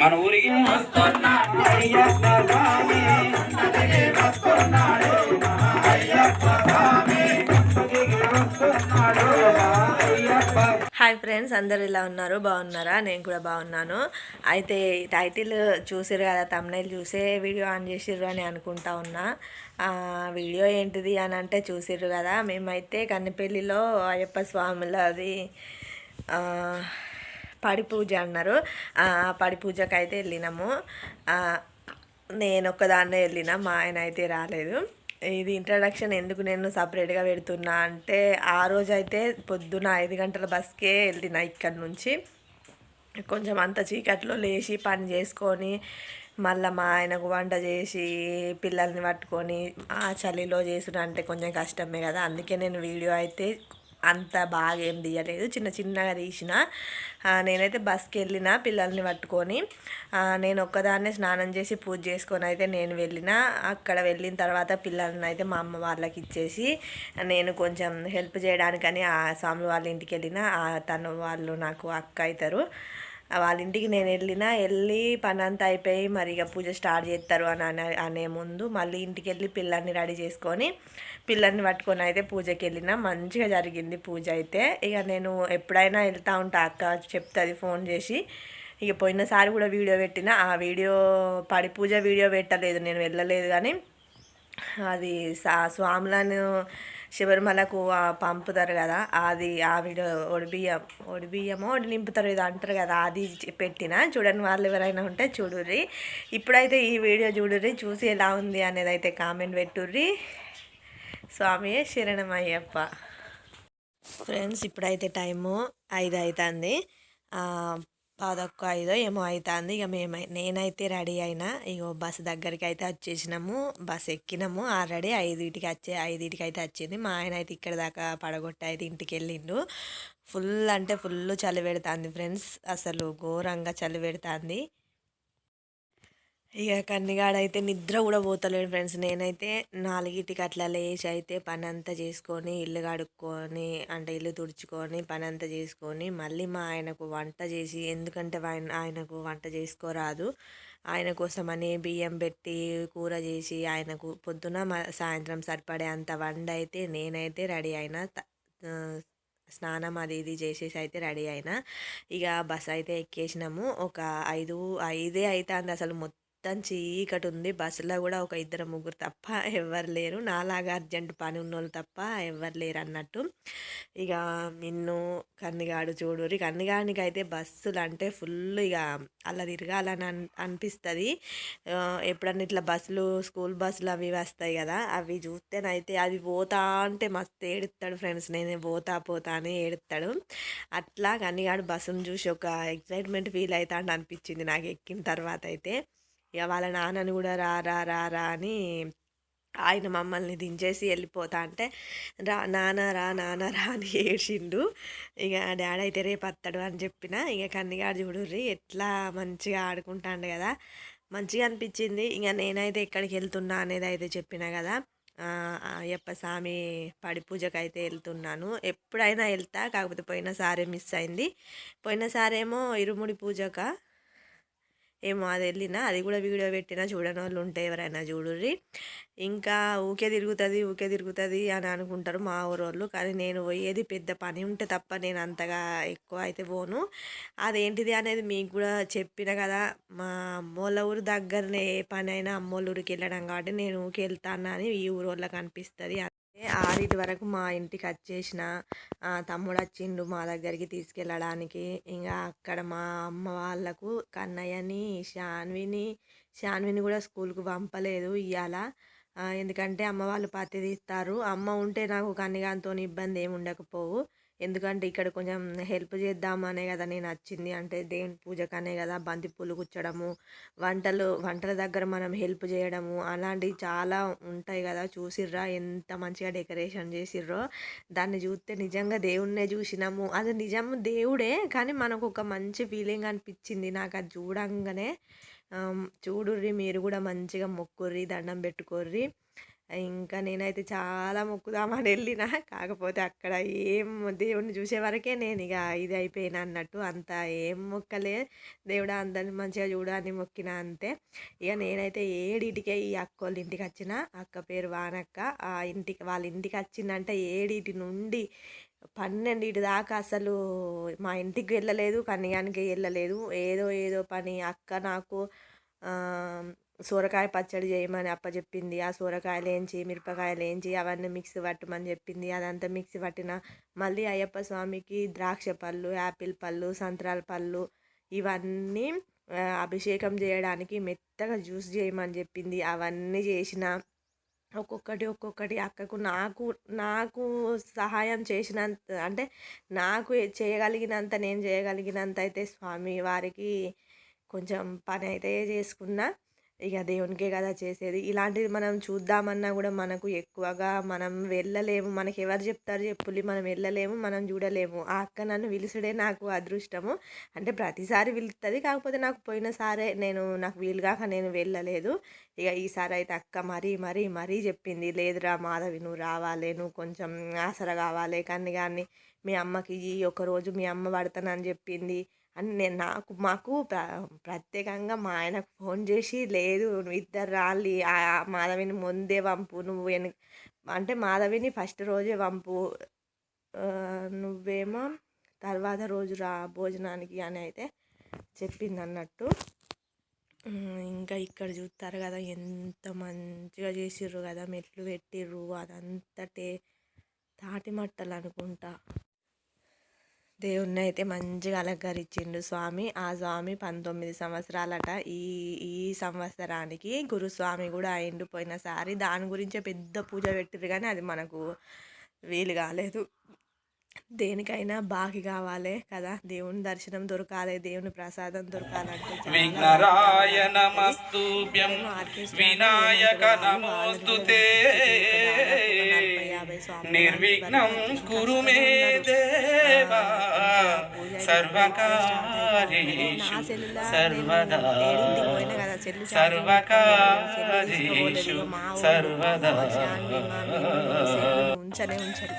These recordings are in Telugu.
మన ఊరికి హాయ్ ఫ్రెండ్స్ అందరు ఇలా ఉన్నారు? బాగున్నారా? నేను కూడా బాగున్నాను. అయితే టైటిల్ చూసిర్రు కదా తమ్నైల్ చూసే వీడియో ఆన్ చేసిర్రు అని అనుకుంటా ఉన్నా. వీడియో ఏంటిది అని అంటే చూసిర్రు కదా మేమైతే కన్నెపల్లిలో అయ్యప్ప స్వాములది పడి పూజ అన్నారు. పడి పూజకు అయితే వెళ్ళినాము నేను ఒక్కదాన్నే వెళ్ళిన మా ఆయన అయితే రాలేదు. ఇది ఇంట్రడక్షన్ ఎందుకు నేను సపరేట్గా పెడుతున్నా అంటే ఆ రోజు అయితే పొద్దున ఐదు గంటల బస్కే వెళ్ళిన ఇక్కడ నుంచి. కొంచెం అంత చీకట్లో లేచి పని చేసుకొని మళ్ళీ మా ఆయనకు వంట చేసి పిల్లల్ని పట్టుకొని ఆ చలిలో చేసుడు అంటే కొంచెం కష్టమే కదా. అందుకే నేను వీడియో అయితే అంత బాగా ఏం తీయలేదు. చిన్న చిన్నగా తీసిన. నేనైతే బస్కి వెళ్ళిన పిల్లల్ని పట్టుకొని. నేను ఒక్కదాన్నే స్నానం చేసి పూజ చేసుకొని అయితే నేను వెళ్ళిన. అక్కడ వెళ్ళిన తర్వాత పిల్లల్ని అయితే మా అమ్మ వాళ్ళకి ఇచ్చేసి నేను కొంచెం హెల్ప్ చేయడానికని ఆ స్వామి వాళ్ళ ఇంటికి వెళ్ళిన. తను వాళ్ళు నాకు అక్క అవుతారు వాళ్ళ ఇంటికి నేను వెళ్ళినా వెళ్ళి పని అంతా అయిపోయి మరి ఇక పూజ స్టార్ట్ చేస్తారు అని అనే అనే ముందు మళ్ళీ ఇంటికి వెళ్ళి పిల్లల్ని రెడీ చేసుకొని పిల్లల్ని పట్టుకొని అయితే పూజకి వెళ్ళిన మంచిగా జరిగింది పూజ అయితే. ఇక నేను ఎప్పుడైనా వెళ్తా ఉంటా అక్క చెప్తుంది ఫోన్ చేసి. ఇక పోయినసారి కూడా వీడియో పెట్టిన ఆ వీడియో పడి పూజ వీడియో పెట్టలేదు నేను వెళ్ళలేదు కానీ అది సా స్వాములను శబరిమలకు పంపుతారు కదా అది ఆ వీడియో ఒడిబియ్యం ఒడిబియ్యమో ఒడి నింపుతారు ఇది అంటారు కదా అది పెట్టిన చూడని వాళ్ళు ఎవరైనా ఉంటే చూడుర్రి. ఇప్పుడైతే ఈ వీడియో చూడుర్రి చూసి ఎలా ఉంది అనేది అయితే కామెంట్ పెట్టుర్రి. స్వామి శరణమయ్యప్ప. ఫ్రెండ్స్ ఇప్పుడైతే టైము ఐదు అవుతుంది పదొక్క ఐదో ఏమో అవుతుంది ఇక మేము నేనైతే రెడీ అయినా ఇగో బస్ దగ్గరికి అయితే వచ్చేసినాము. బస్ ఎక్కినాము. ఆల్రెడీ ఐదుటికి వచ్చే ఐదుటికి అయితే వచ్చింది. మా ఆయన అయితే ఇక్కడ దాకా పడగొట్టి అయితే ఇంటికి వెళ్ళిండు ఫుల్ అంటే ఫుల్ చలి పెడుతుంది ఫ్రెండ్స్. అసలు ఘోరంగా చలి పెడుతుంది. ఇక కన్నిగాడైతే నిద్ర కూడా పోతలేడు ఫ్రెండ్స్. నేనైతే నాలుగిటికి అట్లా లేచి అయితే పని అంతా చేసుకొని ఇల్లు కడుక్కొని అంటే ఇల్లు తుడుచుకొని పని అంతా చేసుకొని మళ్ళీ మా ఆయనకు వంట చేసి ఎందుకంటే ఆయన ఆయనకు వంట చేసుకోరాదు. ఆయన కోసమని బియ్యం పెట్టి కూర చేసి ఆయనకు పొద్దున సాయంత్రం సరిపడే అంత వంట అయితే నేనైతే రెడీ అయినా స్నానం అది ఇది చేసేసి అయితే రెడీ అయినా. ఇక బస్ అయితే ఎక్కేసినాము. ఒక ఐదు ఐదే అయితే అంత అసలు మొత్తం. మొత్తం చీకటి ఉంది. బస్సులో కూడా ఒక ఇద్దరు ముగ్గురు తప్ప ఎవరు లేరు. నాలాగా అర్జెంట్ పని ఉన్నోళ్ళు తప్ప ఎవరు లేరు అన్నట్టు. ఇక నిన్ను కన్నిగాడు చూడురి కన్నిగాడికి అయితే బస్సులు అంటే ఫుల్ ఇక అలా తిరగాలని అన్ అనిపిస్తుంది. ఎప్పుడన్నా ఇట్లా బస్సులు స్కూల్ బస్సులు అవి వస్తాయి కదా అవి చూస్తేనైతే అది పోతా అంటే మస్తు ఏడుస్తాడు ఫ్రెండ్స్. నేనే పోతా పోతా అని ఏడుస్తాడు అట్లా కన్నిగాడు బస్సును చూసి ఒక ఎక్సైట్మెంట్ ఫీల్ అవుతా అని అనిపించింది నాకు ఎక్కిన తర్వాత అయితే. ఇక వాళ్ళ నాన్నని కూడా రా రా రా రా అని ఆయన మమ్మల్ని దించేసి వెళ్ళిపోతా అంటే రా నాన్న రా నాన్న రా అని ఏడ్చిండు. ఇక డాడీ అయితే రేపు వస్తాడు అని చెప్పిన ఇక కన్నిగాడు చూడుర్రి ఎట్లా మంచిగా ఆడుకుంటాడు కదా. మంచిగా అనిపించింది. ఇక నేనైతే ఎక్కడికి వెళ్తున్నా అనేది అయితే చెప్పిన కదా. అయ్యప్ప స్వామి పడి పూజకు అయితే వెళ్తున్నాను. ఎప్పుడైనా వెళ్తా కాకపోతే పోయినసారే మిస్ అయింది. పోయినసారేమో ఇరుముడి పూజక ఏమో అది వెళ్ళినా అది కూడా వీడియో పెట్టినా చూడని వాళ్ళు ఉంటే ఎవరైనా చూడుర్రి. ఇంకా ఊకే తిరుగుతుంది ఊకే తిరుగుతుంది అని అనుకుంటారు మా ఊరోళ్ళు. కానీ నేను పోయేది పెద్ద పని ఉంటే తప్ప నేను అంతగా ఎక్కువ అయితే పోను. అదేంటిది అనేది మీకు కూడా చెప్పిన కదా మా అమ్మోళ్ళ ఊరు దగ్గరనే ఏ పని అయినా అమ్మోళ్ళ ఊరికి వెళ్ళడం కాబట్టి నేను ఊరికి వెళ్తాను అని ఈ ఊరోళ్ళకి అనిపిస్తుంది. ఆరింటి వరకు మా ఇంటికి వచ్చేసిన తమ్ముడు వచ్చిండు మా దగ్గరికి తీసుకెళ్ళడానికి. ఇంకా అక్కడ మా అమ్మ వాళ్ళకు కన్నయ్యని శాన్విని శాన్విని కూడా స్కూల్కి పంపలేదు ఇవాళ ఎందుకంటే అమ్మ వాళ్ళు పత్తి తీస్తారు. అమ్మ ఉంటే నాకు కన్నిగాంతో ఇబ్బంది ఏమి ఉండకపోవు ఎందుకంటే ఇక్కడ కొంచెం హెల్ప్ చేద్దామనే కదా నేను వచ్చింది అంటే దేవుని పూజకనే కదా బంతి పూలు గుచ్చడము వంటలు వంటల దగ్గర మనం హెల్ప్ చేయడము అలాంటివి చాలా ఉంటాయి కదా. చూసిర్రా ఎంత మంచిగా డెకరేషన్ చేసిర్రో. దాన్ని చూస్తే నిజంగా దేవుణ్ణే చూసినాము. అది నిజం దేవుడే కానీ మనకు ఒక మంచి ఫీలింగ్ అనిపించింది. నాకు అది చూడంగానే చూడుర్రి మీరు కూడా మంచిగా మొక్కుర్రి దండం పెట్టుకోర్రి. ఇంకా నేనైతే చాలా మొక్కుదామని వెళ్ళిన. కాకపోతే అక్కడ ఏం దేవుడిని చూసే వరకే నేను ఇక ఇది అయిపోయినా అన్నట్టు అంత ఏం మొక్కలే. దేవుడా అందరిని మంచిగా చూడని మొక్కిన అంతే. ఇక నేనైతే ఏడింటికే ఈ అక్క వాళ్ళ ఇంటికి వచ్చిన. అక్క పేరు వానక్క. ఆ ఇంటికి వాళ్ళ ఇంటికి వచ్చిందంటే ఏడింటి నుండి పన్నెండింటి దాకా అసలు మా ఇంటికి వెళ్ళలేదు కన్యానికి వెళ్ళలేదు. ఏదో ఏదో పని అక్క నాకు సొరకాయ పచ్చడి చేయమని అప్పచెప్పింది ఆ సొరకాయలు ఏంచి మిరపకాయలు ఏంచి అవన్నీ మిక్సీ పట్టమని చెప్పింది. అదంతా మిక్సీ పట్టిన మళ్ళీ అయ్యప్ప స్వామికి ద్రాక్ష పళ్ళు యాపిల్ పళ్ళు సంత్రాల పళ్ళు ఇవన్నీ అభిషేకం చేయడానికి మెత్తగా జ్యూస్ చేయమని చెప్పింది. అవన్నీ చేసిన ఒక్కొక్కటి ఒక్కొక్కటి అక్కకు నాకు నాకు సహాయం చేసినంత అంటే నాకు చేయగలిగినంత నేను చేయగలిగినంత అయితే స్వామి వారికి కొంచెం పని అయితే చేసుకున్నా. ఇక దేవునికే కదా చేసేది. ఇలాంటిది మనం చూద్దామన్నా కూడా మనకు ఎక్కువగా మనం వెళ్ళలేము. మనకి ఎవరు చెప్తారు చెప్పులి మనం వెళ్ళలేము మనం చూడలేము. ఆ అక్క నన్ను పిలుచుడే నాకు అదృష్టము. అంటే ప్రతిసారి పిలుస్తుంది కాకపోతే నాకు పోయినసారే నేను నాకు వీలుగాక నేను వెళ్ళలేదు. ఇక ఈసారి అయితే అక్క మరీ మరీ మరీ చెప్పింది. లేదురా మాధవి నువ్వు రావాలి నువ్వు కొంచెం ఆసర కావాలి కానీ కానీ మీ అమ్మకి ఈ ఒక రోజు మీ అమ్మ పడతానని చెప్పింది. అని నేను నాకు మాకు ప్ర ప్రత్యేకంగా మా ఆయనకు ఫోన్ చేసి లేదు నువ్వు ఇద్దరు రాలి. మాధవిని ముందే పంపు. నువ్వు వెను అంటే మాధవిని ఫస్ట్ రోజే పంపు. నువ్వేమో తర్వాత రోజు రా భోజనానికి అని అయితే చెప్పింది అన్నట్టు. ఇంకా ఇక్కడ చూస్తారు కదా ఎంత మంచిగా చేసిర్రు కదా మెట్లు పెట్టిర్రు. అదంతా టే తాటి మట్టలు అనుకుంటా దేవుణ్ణి అయితే మంచిగా అలంకరించిండు స్వామి. ఆ స్వామి పంతొమ్మిది సంవత్సరాలట ఈ ఈ సంవత్సరానికి గురుస్వామి కూడా అయిండు పోయినసారి. దాని గురించే పెద్ద పూజ పెట్టిరు కానీ అది మనకు వీలు కాలేదు. దేనికైనా బాకి కావాలి కదా దేవుని దర్శనం దొరకాలి దేవుని ప్రసాదం దొరకాలంటే వినాయక నమోస్తుతే నిర్విఘ్నం కురు మే దేవా సర్వకార్యేషు సర్వదా సర్వకార్యేషు సర్వదా ఉంచనే ఉంచరు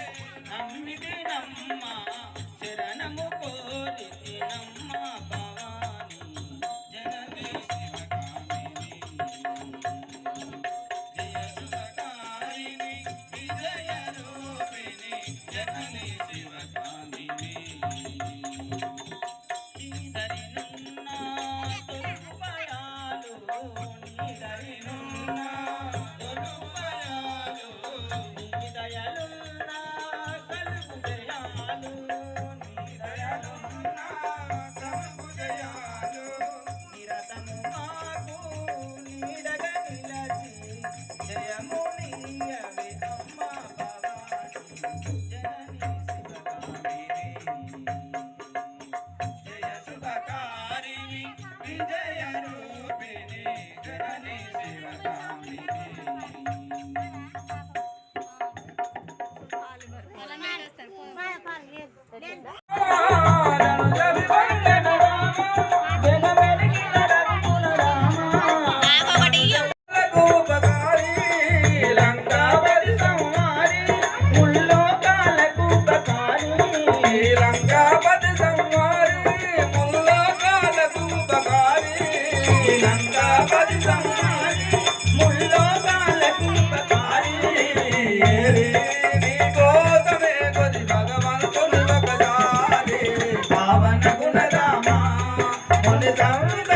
ముని సంత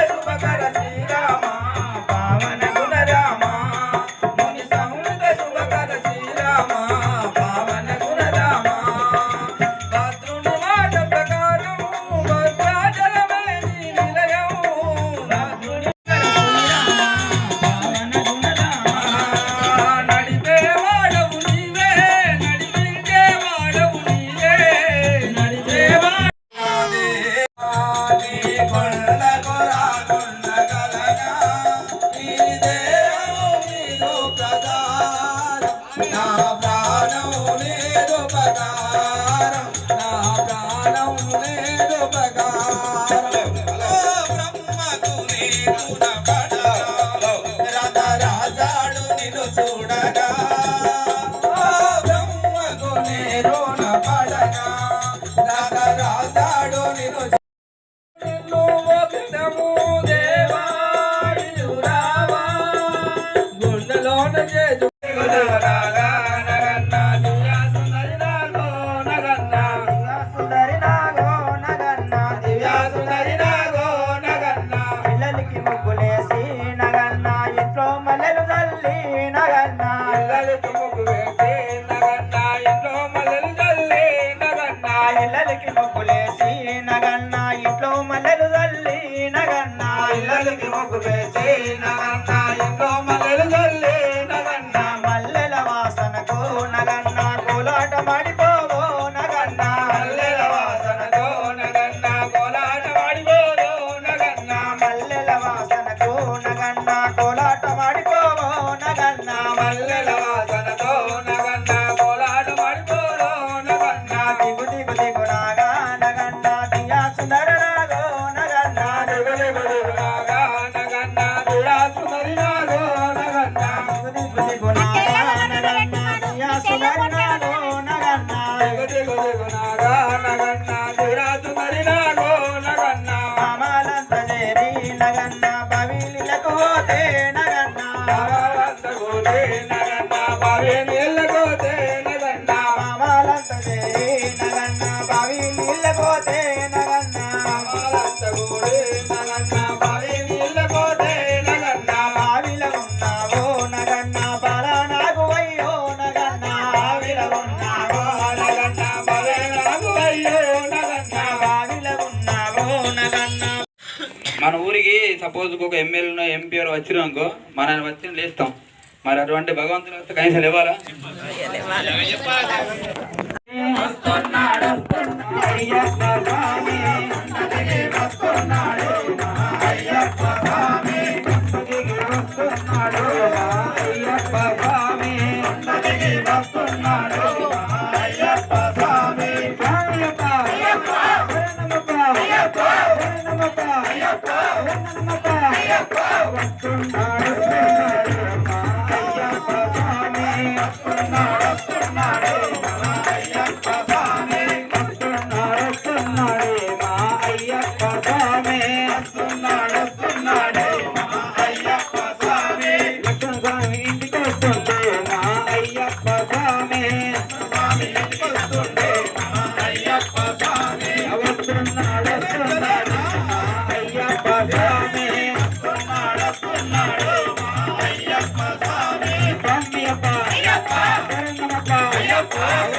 falece. விதி விதி సపోజ్ ఒక ఎమ్మెల్యేనో ఎంపీ వచ్చిన అనుకో మన వచ్చిన లేస్తాం. మరి అటువంటి భగవంతుని వస్తే కనీసం ఇవ్వాలా மட்டும் 好。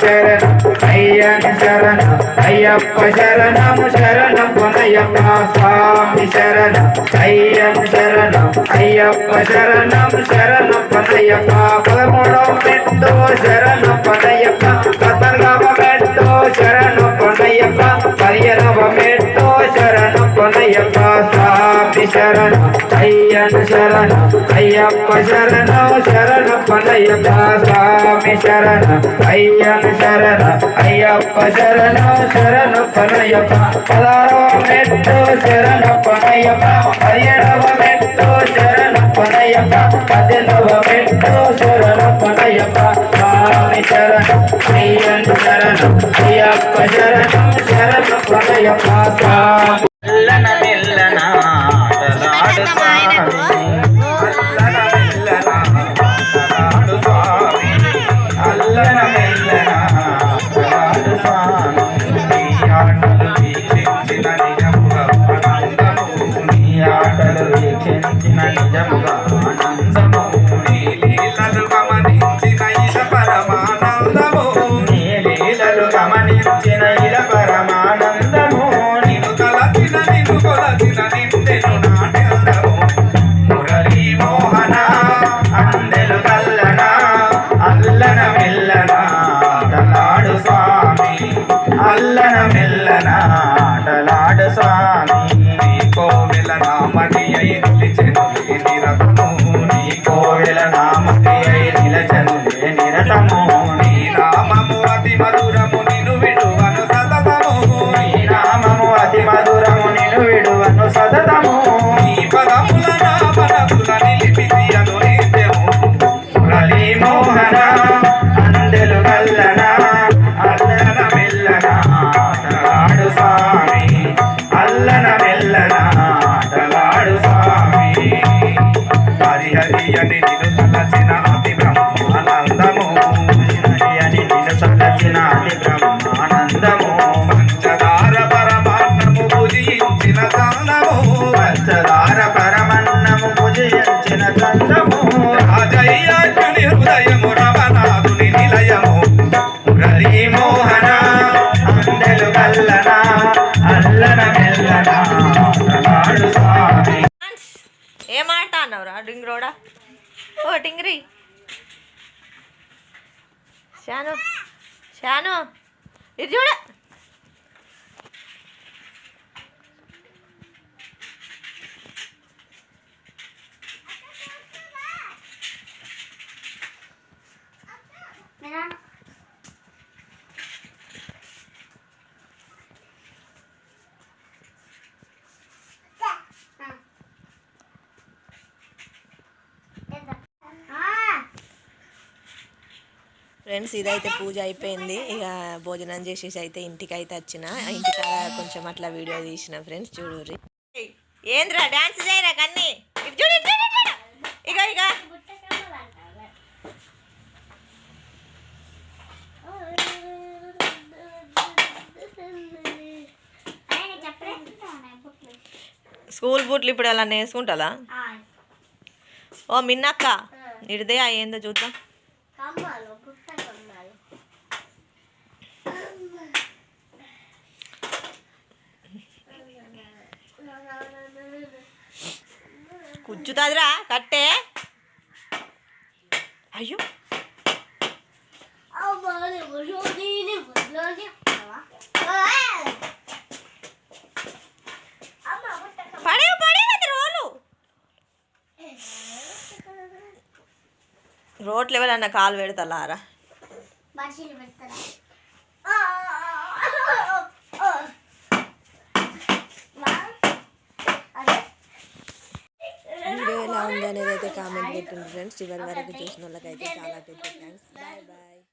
శరణం అయ్యన్ శరణం అయ్యప్ప శరణం పొనయ్యప్ప స్వామి శరణం అయ్యని శరణం అయ్యప్ప శరణం శరణ పొనయ్యప్ప పదమూడవ మెట్టు శరణం పొనయ్యప్ప పద్నాలుగవ మెట్టు శరణం పొనయ్యప్ప పదిహేనవ మెట్టు శరణం పొనయ్యప్ప స్వామి శరణ అయ్యన్ శరణ అయ్యప్ప శరణ శరణ పనయ్యప్ప స్వామి శరణ అయ్యన్ శరణ అయ్యప్ప శరణ శరణ పనయ్యప్ప పదహారవ మెట్టు శరణ పనయ్యప్ప పదిహేడవ మెట్టు శరణ పనయ్యప్ప పద్దెనిమిదవ మెట్టు శరణ పనయ్యప్ప స్వామి శరణ అయ్యన్ శరణ అయ్యప్ప శరణ శరణ పనయ్యప్ప స్వామి గమనించిన ఇల ఏం ఆట అన్నావురా డింగ్ రోడా? ఓ డింగ్రీ శాను శాను ఇది చూడ. ఫ్రెండ్స్ ఇదైతే పూజ అయిపోయింది. ఇక భోజనం చేసేసి అయితే ఇంటికి అయితే వచ్చిన. ఇంటికి కొంచెం అట్లా వీడియో తీసిన ఫ్రెండ్స్ చూడు ఏంద్రా డాన్స్ చేయరా కన్నీ? చూడు. ఇక ఇక స్కూల్ బూట్లు ఇప్పుడు అలా నేర్చుకుంటా ఓ మిన్నక్క. ఇడిదే ఏందో చూద్దాం. కుచ్చుతాదిరా కట్టే. అయ్యో. పడే పడే రోలు. రోడ్లు ఎవరన్నా కాలు పెడతలారా మనుషులు పెడతారా వీడియో ఎలా ఉంది అనేది అయితే కామెంట్ పెట్టండి ఫ్రెండ్స్ చివరి వరకు చూసిన వాళ్ళకైతే చాలా థ్యాంక్స్ బాయ్ బాయ్